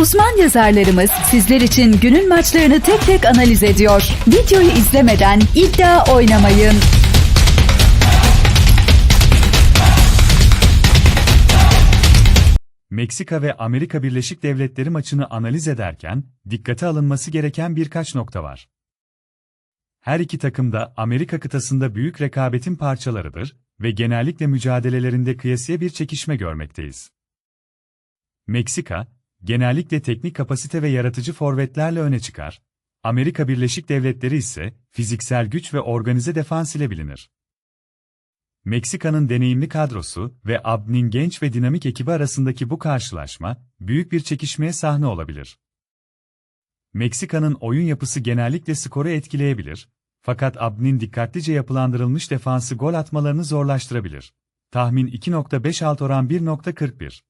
Uzman yazarlarımız sizler için günün maçlarını tek tek analiz ediyor. Videoyu izlemeden iddia oynamayın. Meksika ve Amerika Birleşik Devletleri maçını analiz ederken dikkate alınması gereken birkaç nokta var. Her iki takım da Amerika kıtasında büyük rekabetin parçalarıdır ve genellikle mücadelelerinde kıyasıya bir çekişme görmekteyiz. Meksika, genellikle teknik kapasite ve yaratıcı forvetlerle öne çıkar. Amerika Birleşik Devletleri ise fiziksel güç ve organize defans ile bilinir. Meksika'nın deneyimli kadrosu ve AB'nin genç ve dinamik ekibi arasındaki bu karşılaşma, büyük bir çekişmeye sahne olabilir. Meksika'nın oyun yapısı genellikle skoru etkileyebilir, fakat AB'nin dikkatlice yapılandırılmış defansı gol atmalarını zorlaştırabilir. Tahmin 2.5 alt oran 1.41.